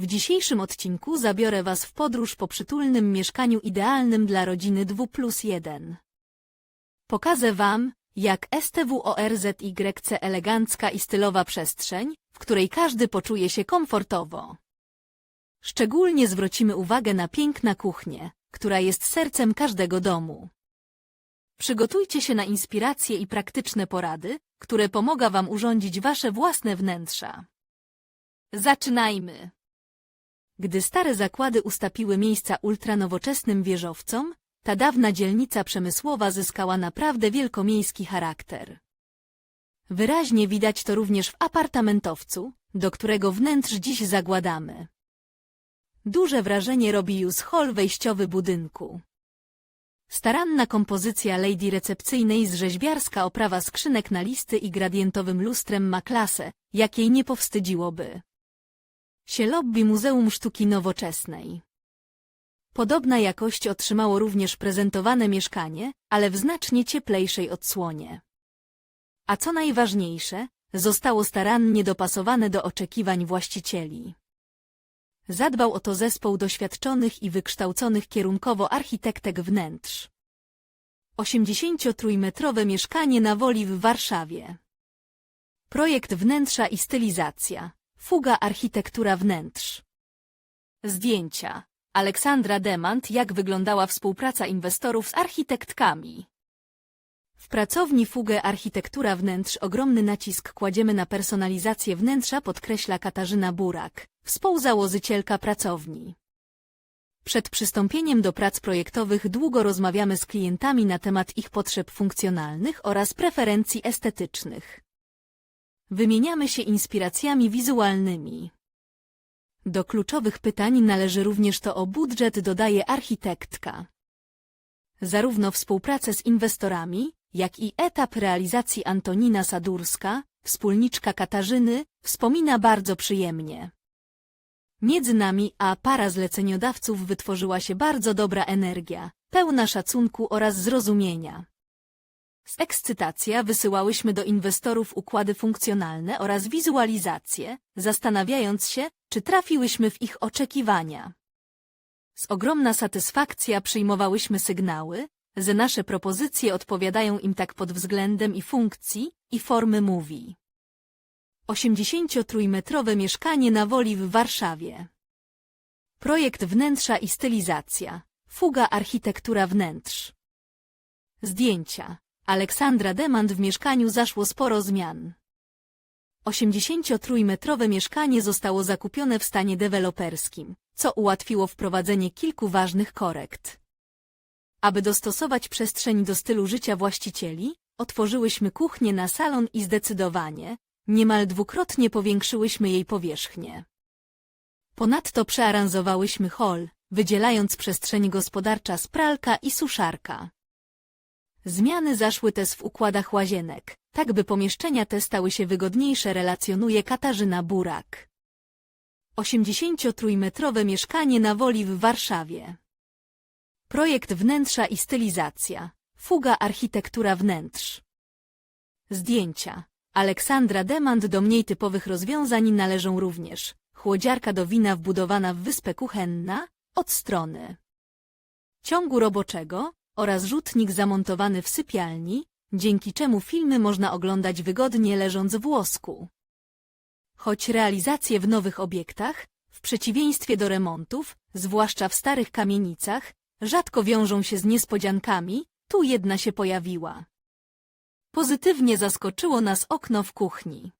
W dzisiejszym odcinku zabiorę Was w podróż po przytulnym mieszkaniu idealnym dla rodziny 2 plus 1. Pokażę Wam, jak STWORZYC elegancka i stylowa przestrzeń, w której każdy poczuje się komfortowo. Szczególnie zwrócimy uwagę na piękna kuchnię, która jest sercem każdego domu. Przygotujcie się na inspiracje i praktyczne porady, które pomogą Wam urządzić Wasze własne wnętrza. Zaczynajmy! Gdy stare zakłady ustapiły miejsca ultranowoczesnym wieżowcom, ta dawna dzielnica przemysłowa zyskała naprawdę wielkomiejski charakter. Wyraźnie widać to również w apartamentowcu, do którego wnętrz dziś zagładamy. Duże wrażenie robi już hol wejściowy budynku. Staranna kompozycja lady recepcyjnej z rzeźbiarska oprawa skrzynek na listy i gradientowym lustrem ma klasę, jakiej nie powstydziłoby się lobby Muzeum Sztuki Nowoczesnej. Podobna jakość otrzymało również prezentowane mieszkanie, ale w znacznie cieplejszej odsłonie. A co najważniejsze, zostało starannie dopasowane do oczekiwań właścicieli. Zadbał o to zespół doświadczonych i wykształconych kierunkowo architektek wnętrz. 83-metrowe mieszkanie na Woli w Warszawie. Projekt wnętrza i stylizacja. Fuga architektura wnętrz. Zdjęcia. Aleksandra Demant jak wyglądała współpraca inwestorów z architektkami. W pracowni Fugę architektura wnętrz ogromny nacisk kładziemy na personalizację wnętrza podkreśla Katarzyna Burak, współzałożycielka pracowni. Przed przystąpieniem do prac projektowych długo rozmawiamy z klientami na temat ich potrzeb funkcjonalnych oraz preferencji estetycznych. Wymieniamy się inspiracjami wizualnymi. Do kluczowych pytań należy również to o budżet dodaje architektka. Zarówno współpracę z inwestorami, jak i etap realizacji Antonina Sadurska, wspólniczka Katarzyny, wspomina bardzo przyjemnie. Między nami a para zleceniodawców wytworzyła się bardzo dobra energia, pełna szacunku oraz zrozumienia. Z ekscytacja wysyłałyśmy do inwestorów układy funkcjonalne oraz wizualizacje, zastanawiając się, czy trafiłyśmy w ich oczekiwania. Z ogromna satysfakcja przyjmowałyśmy sygnały, że nasze propozycje odpowiadają im tak pod względem i funkcji, i formy mówi. 83-metrowe mieszkanie na Woli w Warszawie. Projekt wnętrza i stylizacja. Fuga architektura wnętrz. Zdjęcia. Aleksandra Demand w mieszkaniu zaszło sporo zmian. 83-metrowe mieszkanie zostało zakupione w stanie deweloperskim, co ułatwiło wprowadzenie kilku ważnych korekt. Aby dostosować przestrzeń do stylu życia właścicieli, otworzyłyśmy kuchnię na salon i zdecydowanie, niemal dwukrotnie powiększyłyśmy jej powierzchnię. Ponadto przearanżowałyśmy hol, wydzielając przestrzeń gospodarcza z pralka i suszarka. Zmiany zaszły też w układach łazienek, tak by pomieszczenia te stały się wygodniejsze relacjonuje Katarzyna Burak. 83-metrowe mieszkanie na Woli w Warszawie. Projekt wnętrza i stylizacja. Fuga architektura wnętrz. Zdjęcia. Aleksandra Demand do mniej typowych rozwiązań należą również chłodziarka do wina wbudowana w wyspę kuchenna, od strony ciągu roboczego, oraz rzutnik zamontowany w sypialni, dzięki czemu filmy można oglądać wygodnie leżąc w łosku. Choć realizacje w nowych obiektach, w przeciwieństwie do remontów, zwłaszcza w starych kamienicach, rzadko wiążą się z niespodziankami, tu jedna się pojawiła. Pozytywnie zaskoczyło nas okno w kuchni.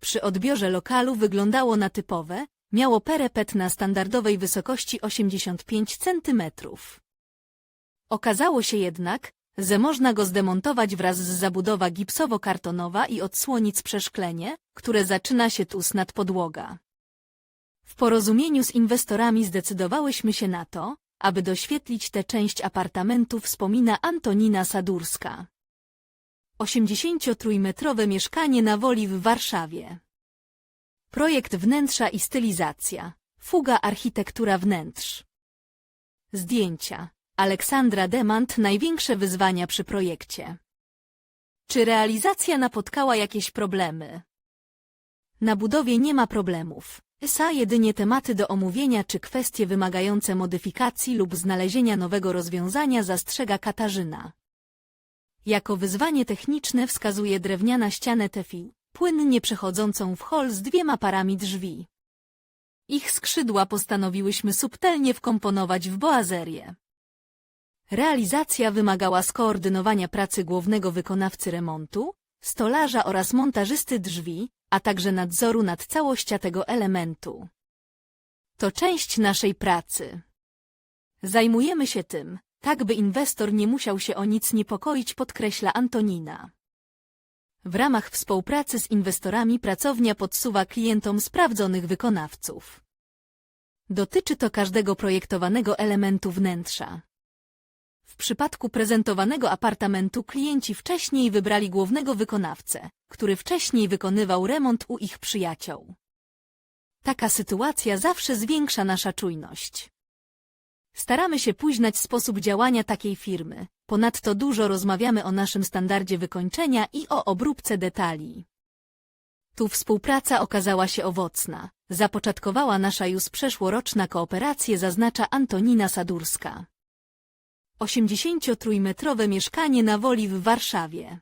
Przy odbiorze lokalu wyglądało na typowe, miało perepet na standardowej wysokości 85 centymetrów. Okazało się jednak, że można go zdemontować wraz z zabudowa gipsowo-kartonowa i odsłonić przeszklenie, które zaczyna się tus nad podłoga. W porozumieniu z inwestorami zdecydowałyśmy się na to, aby doświetlić tę część apartamentu wspomina Antonina Sadurska. 83-metrowe mieszkanie na Woli w Warszawie. Projekt wnętrza i stylizacja. Fuga architektura wnętrz. Zdjęcia. Aleksandra Demant największe wyzwania przy projekcie. Czy realizacja napotkała jakieś problemy? Na budowie nie ma problemów. Sa jedynie tematy do omówienia czy kwestie wymagające modyfikacji lub znalezienia nowego rozwiązania zastrzega Katarzyna. Jako wyzwanie techniczne wskazuje drewniana ścianę tefił, płynnie przechodzącą w hol z dwiema parami drzwi. Ich skrzydła postanowiłyśmy subtelnie wkomponować w boazerię. Realizacja wymagała skoordynowania pracy głównego wykonawcy remontu, stolarza oraz montażysty drzwi, a także nadzoru nad całością tego elementu. To część naszej pracy. Zajmujemy się tym, tak by inwestor nie musiał się o nic niepokoić, podkreśla Antonina. W ramach współpracy z inwestorami pracownia podsuwa klientom sprawdzonych wykonawców. Dotyczy to każdego projektowanego elementu wnętrza. W przypadku prezentowanego apartamentu klienci wcześniej wybrali głównego wykonawcę, który wcześniej wykonywał remont u ich przyjaciół. Taka sytuacja zawsze zwiększa nasza czujność. Staramy się późniać sposób działania takiej firmy, ponadto dużo rozmawiamy o naszym standardzie wykończenia i o obróbce detali. Tu współpraca okazała się owocna. Zapoczątkowała nasza już przeszłoroczna kooperacja, zaznacza Antonina Sadurska. 83-metrowe mieszkanie na Woli w Warszawie.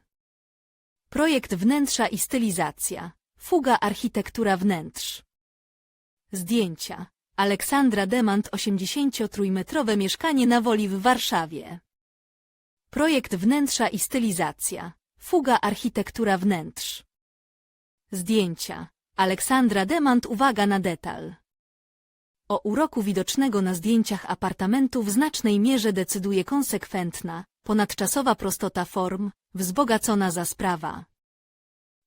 Projekt wnętrza i stylizacja. Fuga architektura wnętrz. Zdjęcia. Aleksandra Demant 83-metrowe mieszkanie na Woli w Warszawie. Projekt wnętrza i stylizacja. Fuga architektura wnętrz. Zdjęcia. Aleksandra Demant uwaga na detal. O uroku widocznego na zdjęciach apartamentu w znacznej mierze decyduje konsekwentna, ponadczasowa prostota form, wzbogacona za sprawa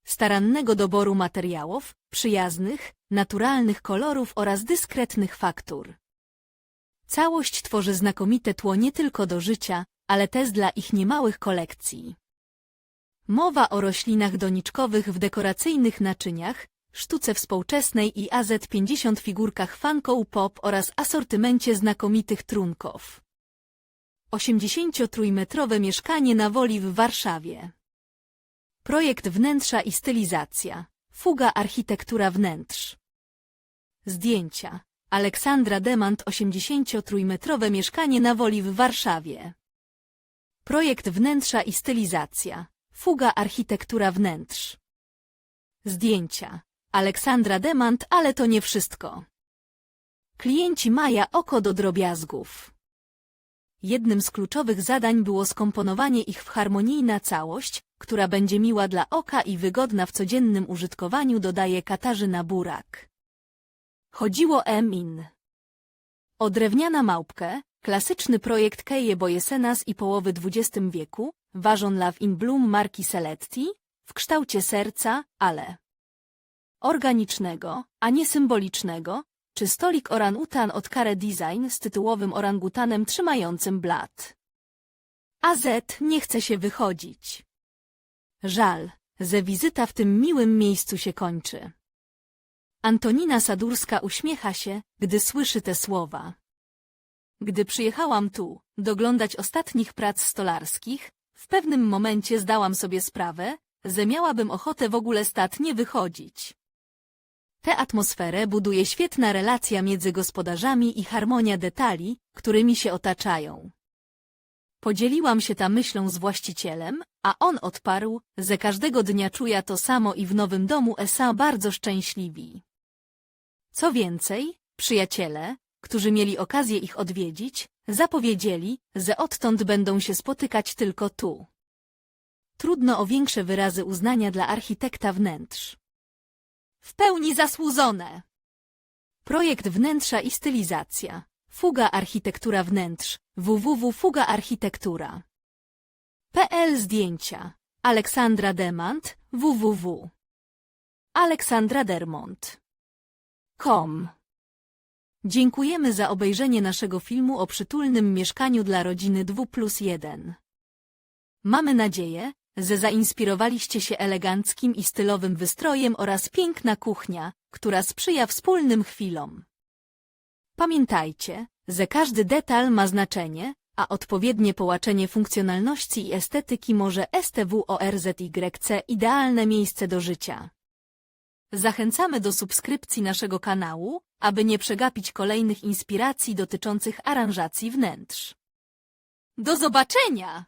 starannego doboru materiałów, przyjaznych, naturalnych kolorów oraz dyskretnych faktur. Całość tworzy znakomite tło nie tylko do życia, ale też dla ich niemałych kolekcji. Mowa o roślinach doniczkowych w dekoracyjnych naczyniach, sztuce współczesnej i AZ50 figurkach Funko Pop oraz asortymencie znakomitych trunków. 83-metrowe mieszkanie na Woli w Warszawie. Projekt wnętrza i stylizacja. Fuga architektura wnętrz. Zdjęcia. Aleksandra Demant 83-metrowe mieszkanie na Woli w Warszawie. Projekt wnętrza i stylizacja. Fuga architektura wnętrz. Zdjęcia. Aleksandra Demant, ale to nie wszystko. Klienci Maja oko do drobiazgów. Jednym z kluczowych zadań było skomponowanie ich w harmonijna całość, która będzie miła dla oka i wygodna w codziennym użytkowaniu, dodaje Katarzyna Burak. Chodziło Emin. O drewniana małpkę, klasyczny projekt Keje Boyesenas i połowy XX wieku, Ważon Love in Bloom marki Seletti, w kształcie serca, ale organicznego, a nie symbolicznego, czy stolik orangutan od Kare Design z tytułowym orangutanem trzymającym blat. AZ nie chce się wychodzić. Żal, że wizyta w tym miłym miejscu się kończy. Antonina Sadurska uśmiecha się, gdy słyszy te słowa. Gdy przyjechałam tu, doglądać ostatnich prac stolarskich, w pewnym momencie zdałam sobie sprawę, że miałabym ochotę w ogóle stąd nie wychodzić. Tę atmosferę buduje świetna relacja między gospodarzami i harmonia detali, którymi się otaczają. Podzieliłam się ta myślą z właścicielem, a on odparł, że każdego dnia czuje to samo i w nowym domu Esa bardzo szczęśliwi. Co więcej, przyjaciele, którzy mieli okazję ich odwiedzić, zapowiedzieli, że odtąd będą się spotykać tylko tu. Trudno o większe wyrazy uznania dla architekta wnętrz. W pełni zasłużone. Projekt wnętrza i stylizacja. Fuga architektura wnętrz. www Fuga architektura. PL zdjęcia. Aleksandra Demant. www. Aleksandra Dermont. Com. Dziękujemy za obejrzenie naszego filmu o przytulnym mieszkaniu dla rodziny 2 plus 1. Mamy nadzieję, że zainspirowaliście się eleganckim i stylowym wystrojem oraz piękna kuchnia, która sprzyja wspólnym chwilom. Pamiętajcie, że każdy detal ma znaczenie, a odpowiednie połączenie funkcjonalności i estetyki może STWORZYC idealne miejsce do życia. Zachęcamy do subskrypcji naszego kanału, aby nie przegapić kolejnych inspiracji dotyczących aranżacji wnętrz. Do zobaczenia!